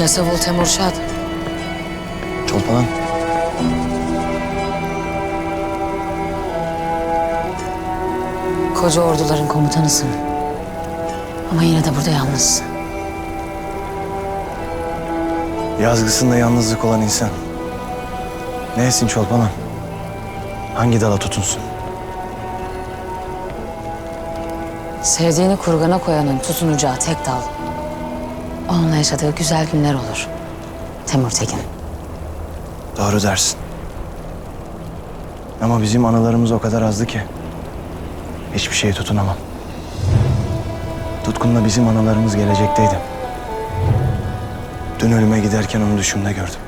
Yasavul Temurşad. Çolpalan. Koca orduların komutanısın. Ama yine de burada yalnızsın. Yazgısında yalnızlık olan insan. Ne etsin Çolpalan? Hangi dala tutunsun? Sevdiğini kurgana koyanın tutunacağı tek dal. Onunla yaşadığı güzel günler olur. Temur Tekin. Doğru dersin. Ama bizim anılarımız o kadar azdı ki. Hiçbir şeye tutunamam. Tutkun'la bizim anılarımız gelecekteydi. Dün ölüme giderken onu düşümde gördüm.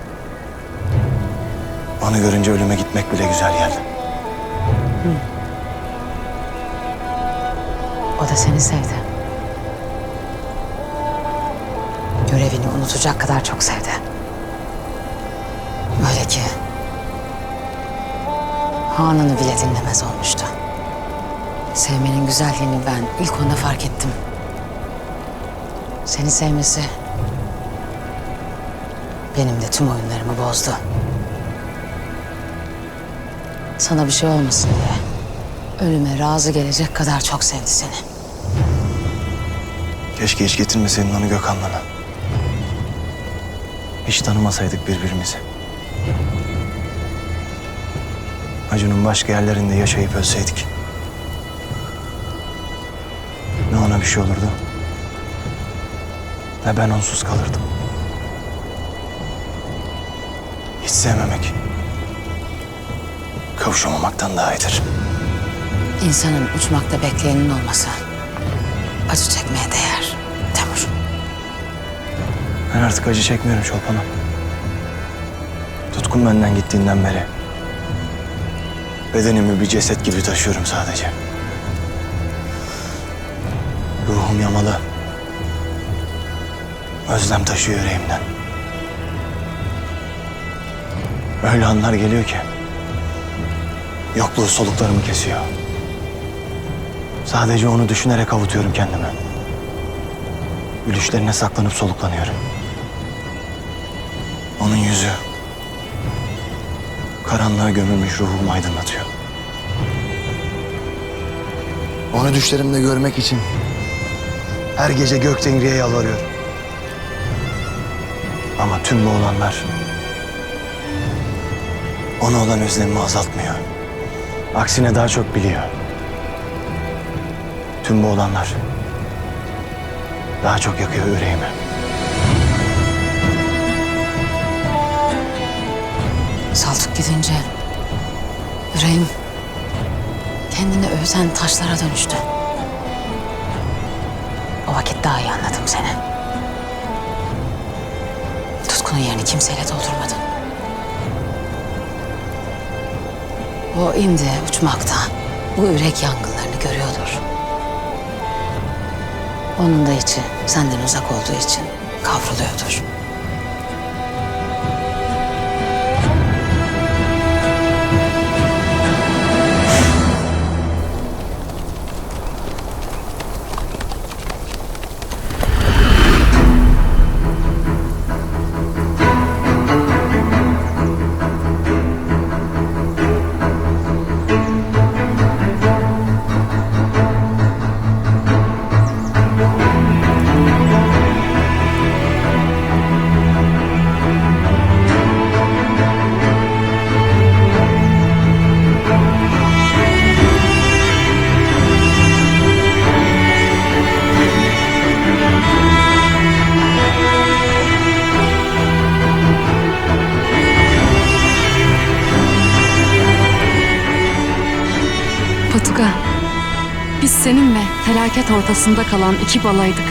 Onu görünce ölüme gitmek bile güzel geldi. O da seni sevdi. Unutacak kadar çok sevdi. Öyle ki... ...hanını bile dinlemez olmuştu. Sevmenin güzelliğini ben ilk onda fark ettim. Seni sevmesi... ...benim de tüm oyunlarımı bozdu. Sana bir şey olmasın diye... ...ölüme razı gelecek kadar çok sevdi seni. Keşke hiç getirmeseydin onu Gökhan'la. Hiç tanımasaydık birbirimizi. Acun'un başka yerlerinde yaşayıp ölseydik. Ne ona bir şey olurdu. Ne ben onsuz kalırdım. Hiç sevmemek. Kavuşamamaktan daha iyidir. İnsanın uçmakta bekleyenin olmasa acı çekmeye değer. Ben artık acı çekmiyorum Çolpan'ım. Tutkun benden gittiğinden beri. Bedenimi bir ceset gibi taşıyorum sadece. Ruhum yamalı. Özlem taşıyor yüreğimden. Öyle anlar geliyor ki. Yokluğu soluklarımı kesiyor. Sadece onu düşünerek avutuyorum kendimi. Gülüşlerine saklanıp soluklanıyorum. Onun yüzü karanlığa gömülmüş ruhumu aydınlatıyor. Onu düşlerimde görmek için her gece gök tengriye yalvarıyorum. Ama tüm bu olanlar ona olan özlemimi azaltmıyor. Aksine daha çok biliyor. Tüm bu olanlar daha çok yakıyor yüreğimi. Yüreğim kendini öğüten taşlara dönüştü. O vakit daha iyi anladım seni. Tutkunun yerini kimseyle doldurmadın. O indi uçmakta. Bu yürek yangınlarını görüyordur. Onun da içi senden uzak olduğu için kavruluyordur. Seninle felaket ortasında kalan iki balaydık.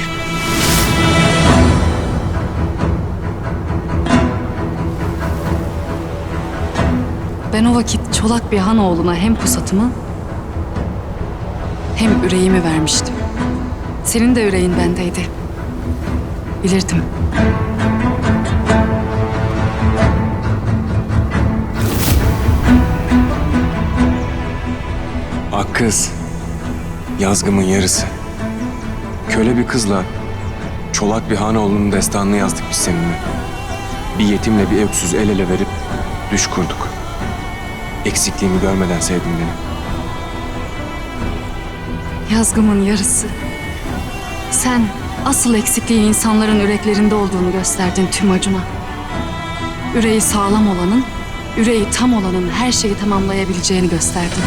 Ben o vakit çolak bir han oğluna hem pusatımı hem yüreğimi vermiştim. Senin de yüreğin bendeydi. Bilirdim. Ak kız, yazgımın yarısı. Köle bir kızla Çolak bir Hanoğlu'nun destanını yazdık biz seninle. Bir yetimle bir öksüz el ele verip düş kurduk. Eksikliğimi görmeden sevdin beni. Yazgımın yarısı. Sen asıl eksikliği insanların yüreklerinde olduğunu gösterdin tüm acına. Üreği sağlam olanın, üreği tam olanın her şeyi tamamlayabileceğini gösterdin.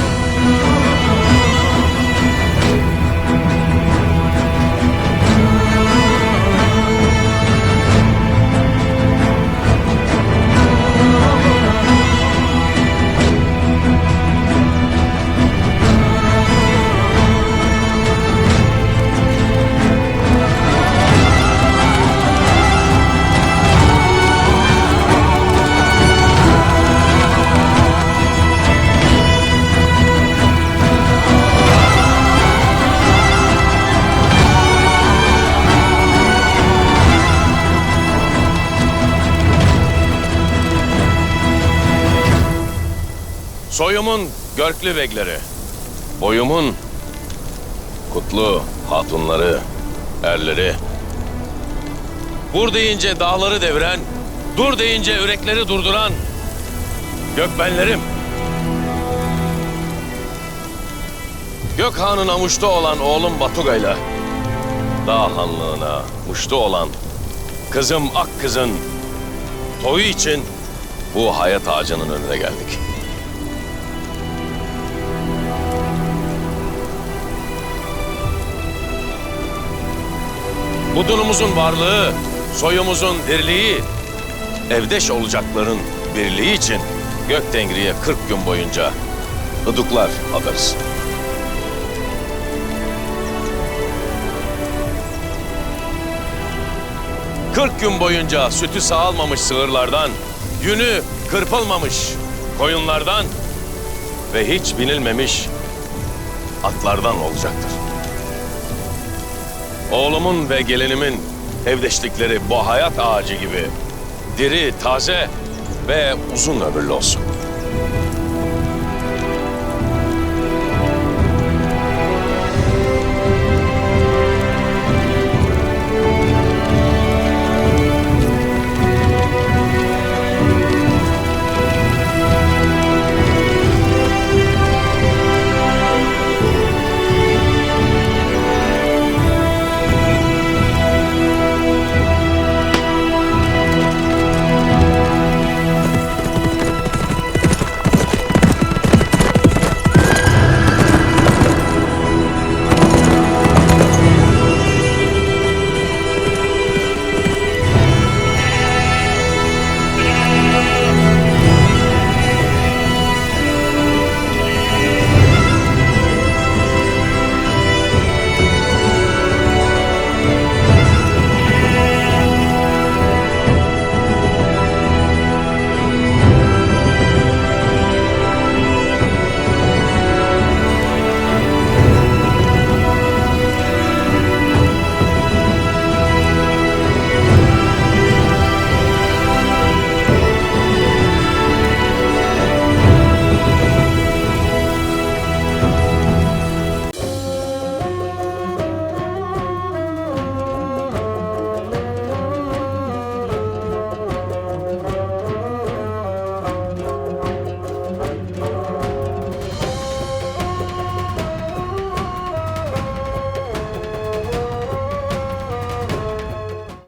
Soyumun görklü begleri, boyumun kutlu hatunları, erleri. Vur deyince dağları deviren, dur deyince yürekleri durduran gökbenlerim. Gökhan'ın muştu olan oğlum Batugay'la dağ hanlığına muştu olan kızım Ak kızın toyu için bu hayat ağacının önüne geldik. Budunumuzun varlığı, soyumuzun dirliği, evdeş olacakların birliği için Göktengri'ye 40 gün boyunca ıdıklar adarız. Kırk gün boyunca sütü sağalmamış sığırlardan, yünü kırpılmamış koyunlardan ve hiç binilmemiş atlardan olacaktır. Oğlumun ve gelinimin evdeşlikleri bu hayat ağacı gibi diri, taze ve uzun ömürlü olsun.